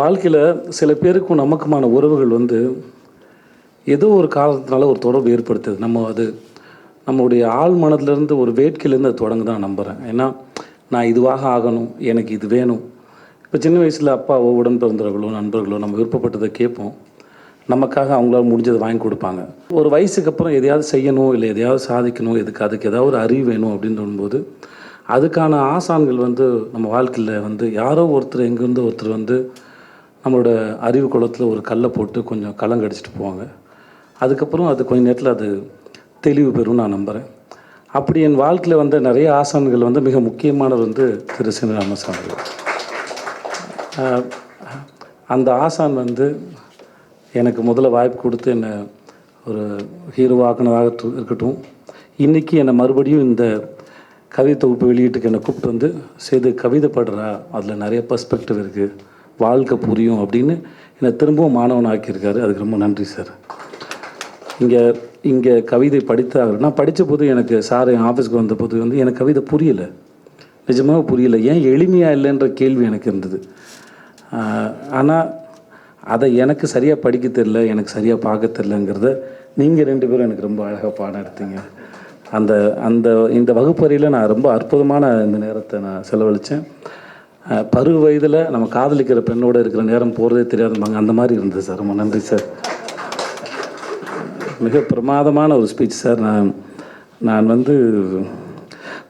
வாழ்க்கையில் சில பேருக்கும் நமக்குமான உறவுகள் வந்து ஏதோ ஒரு காரணத்தினால ஒரு தொடர்பு ஏற்படுத்துது. நம்ம அது நம்மளுடைய ஆள் மனதிலேருந்து ஒரு வேட்கையிலேருந்து அது தொடங்க தான் நம்புகிறேன் ஏன்னா நான் இதுவாக ஆகணும் எனக்கு இது வேணும். இப்போ சின்ன வயசில் அப்பாவோ உடன் பிறந்தவர்களோ நண்பர்களோ நம்ம விருப்பப்பட்டதை கேட்போம். நமக்காக அவங்களால முடிஞ்சதை வாங்கி கொடுப்பாங்க. ஒரு வயசுக்கு அப்புறம் எதையாவது செய்யணும் இல்லை எதையாவது சாதிக்கணும் எதுக்கு அதுக்கு ஏதாவது ஒரு அறிவு வேணும் அப்படின்னு தோணும்போது அதுக்கான ஆசான்கள் வந்து நம்ம வாழ்க்கையில் வந்து யாரோ ஒருத்தர் எங்கேருந்து ஒருத்தர் வந்து நம்மளோட அறிவு குளத்தில் ஒரு கல்லை போட்டு கொஞ்சம் கலங்கடிச்சிட்டு போவாங்க. அதுக்கப்புறம் அது கொஞ்ச நேரத்தில் அது தெளிவு பெறும் நான் நம்புகிறேன் அப்படி என் வாழ்க்கையில் வந்த நிறைய ஆசான்கள் வந்து மிக முக்கியமானவர் வந்து திரு சிவராமசாமி அவர்கள். அந்த ஆசான் வந்து எனக்கு முதல்ல வாய்ப்பு கொடுத்து என்னை ஒரு ஹீரோவாக்குனதாக இருக்கட்டும். இன்றைக்கி என்னை மறுபடியும் இந்த கவிதை தொகுப்பு வெளியீட்டுக்கு என்னை கூப்பிட்டு வந்து செய்து கவிதை படுறா. அதில் நிறைய பர்ஸ்பெக்டிவ் இருக்குது வாழ்க்கை புரியும் அப்படின்னு என்னை திரும்பவும் மாணவன் ஆக்கியிருக்காரு அதுக்கு ரொம்ப நன்றி சார். இங்கே இங்கே கவிதை படித்தார். நான் படித்த போது எனக்கு சார் என் ஆஃபீஸ்க்கு வந்த போது வந்து எனக்கு கவிதை புரியலை. நிஜமாக புரியல. ஏன் எளிமையாக இல்லைன்ற கேள்வி எனக்கு இருந்தது. ஆனால் அதை எனக்கு சரியாக படிக்க தெரில எனக்கு சரியாக பார்க்க தெரிலங்கிறத நீங்கள் ரெண்டு பேரும் எனக்கு ரொம்ப அழகாக பாடம் எடுத்தீங்க. அந்த அந்த இந்த வகுப்பறையில் நான் ரொம்ப அற்புதமான இந்த நேரத்தை நான் செலவழித்தேன் பருவ வயதில் நம்ம காதலிக்கிற பெண்ணோட இருக்கிற நேரம் போகிறதே தெரியாதும்பாங்க. அந்த மாதிரி இருந்தது சார். ரொம்ப நன்றி சார். மிக பிரமாதமான ஒரு ஸ்பீச் சார். நான் நான் வந்து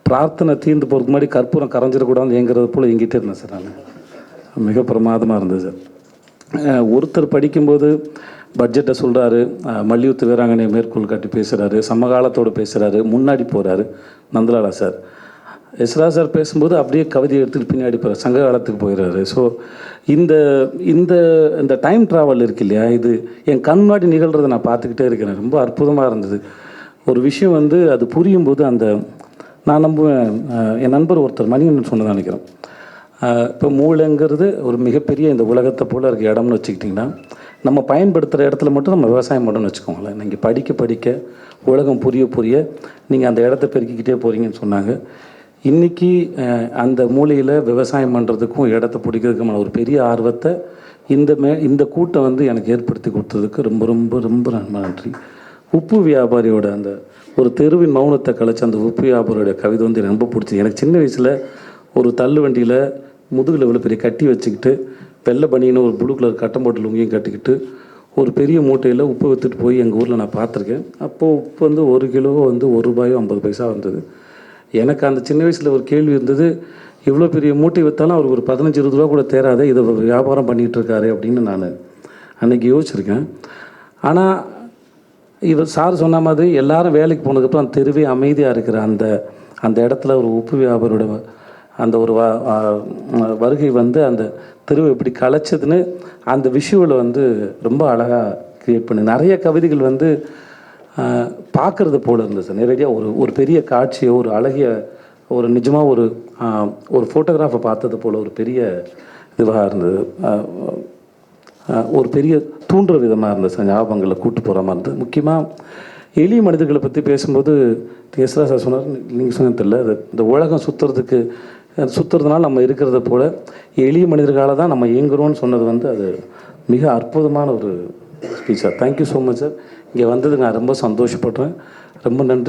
பிரார்த்தனை தீர்ந்து போகிறதுக்கு முன்னாடி கற்பூரம் கரைஞ்சிடக்கூடாது எங்கிறது போல் எங்கிட்டே இருந்தேன் சார் நான். மிக பிரமாதமாக இருந்தது சார். ஒருத்தர் படிக்கும்போது பட்ஜெட்டை சொல்கிறாரு மல்யுத்த வீராங்கனை மேற்கோள் காட்டி பேசுகிறாரு சமகாலத்தோடு பேசுகிறாரு முன்னாடி போகிறாரு நந்தலாலா சார். எஸ்ரா சார் பேசும்போது அப்படியே கவிதை எடுத்துகிட்டு பின்னாடி போகிற சங்க காலத்துக்கு போயிடுறாரு ஸோ இந்த இந்த இந்த டைம் ட்ராவல் இருக்கு இல்லையா? இது என் கண் முன்னாடி நிகழ்கிறத நான் பார்த்துக்கிட்டே இருக்கிறேன். ரொம்ப அற்புதமாக இருந்தது. ஒரு விஷயம் வந்து அது புரியும் போது அந்த நான் நம்புவேன் என் நண்பர் ஒருத்தர் மணிகண்டன் சொன்னதான் நினைக்கிறேன். இப்போ மூளைங்கிறது ஒரு மிகப்பெரிய இந்த உலகத்தை போல் இருக்க இடம்னு வச்சுக்கிட்டிங்கன்னா நம்ம பயன்படுத்துகிற இடத்துல மட்டும் நம்ம விவசாயம் பண்ணணும்னு வச்சுக்கோங்களேன். நீங்கள் படிக்க படிக்க உலகம் புரிய புரிய நீங்கள் அந்த இடத்த பெருக்கிக்கிட்டே போகிறீங்கன்னு சொன்னாங்க. இன்றைக்கி அந்த மூலையில் விவசாயம் பண்ணுறதுக்கும் இடத்த பிடிக்கிறதுக்குமான ஒரு பெரிய ஆர்வத்தை இந்த மே இந்த கூட்டம் வந்து எனக்கு ஏற்படுத்தி கொடுத்ததுக்கு ரொம்ப ரொம்ப ரொம்ப ரொம்ப நன்றி. உப்பு வியாபாரியோட அந்த ஒரு தெருவின் மௌனத்தை கலைச்ச அந்த உப்பு வியாபாரியோட கவிதை வந்து எனக்கு ரொம்ப பிடிச்சது. எனக்கு சின்ன வயசில் ஒரு தள்ளு வண்டியில் முதுகில் இவ்வளோ பெரிய கட்டி வச்சுக்கிட்டு வெள்ளை பனின்னு ஒரு ப்ளூ கலர் கட்டம் போட்டு லுங்கியும் கட்டிக்கிட்டு ஒரு பெரிய மூட்டையில் உப்பு விற்றுட்டு போய் எங்கள் ஊரில் நான் பார்த்துருக்கேன். அப்போது உப்பு வந்து ஒரு கிலோ வந்து ஒரு ரூபாயோ ஐம்பது பைசா வந்தது. எனக்கு அந்த சின்ன வயசில் ஒரு கேள்வி இருந்தது இவ்வளோ பெரிய மூட்டை விற்றாலும் அவருக்கு ஒரு பதினஞ்சு இருபது ரூபா கூட தேராது இதை வியாபாரம் பண்ணிகிட்ருக்காரு அப்படின்னு நான் அன்றைக்கி யோசிச்சிருக்கேன். ஆனால் இவர் சார் சொன்ன மாதிரி எல்லாரும் வேலைக்கு போனதுக்கப்புறம் அந்த தெருவே அமைதியாக இருக்கிற அந்த அந்த இடத்துல ஒரு உப்பு வியாபாரியோட அந்த ஒரு வருகை வந்து அந்த தெருவை இப்படி கலைச்சதுன்னு அந்த விஷுவலை வந்து ரொம்ப அழகாக க்ரியேட் பண்ணி நிறைய கவிதைகள் வந்து பார்க்குறது போல் இருந்தது சார். நேரடியாக ஒரு ஒரு பெரிய காட்சியோ ஒரு அழகிய ஒரு நிஜமாக ஒரு ஒரு ஃபோட்டோகிராஃபை பார்த்தது போல் ஒரு பெரிய இதுவாக இருந்தது. ஒரு பெரிய தூண்டுற விதமாக இருந்தது சார் ஞாபகங்களை கூட்டு போகிற மாதிரி இருந்தது. முக்கியமாக எளிய மனிதர்களை பற்றி பேசும்போது எஸ்ரா சார் சொன்னார் நீங்கள் சொன்னது இல்லை அது இந்த உலகம் சுற்றுறதுக்கு சுற்றுறதுனால நம்ம இருக்கிறத போல் எளிய மனிதர்களால் தான் நம்ம இயங்குறோம்னு சொன்னது வந்து அது மிக அற்புதமான ஒரு speech sir. Thank you so much sir இங்கே வந்ததுக்கு நான் ரொம்ப சந்தோஷப்படுறேன் ரொம்ப நன்றி.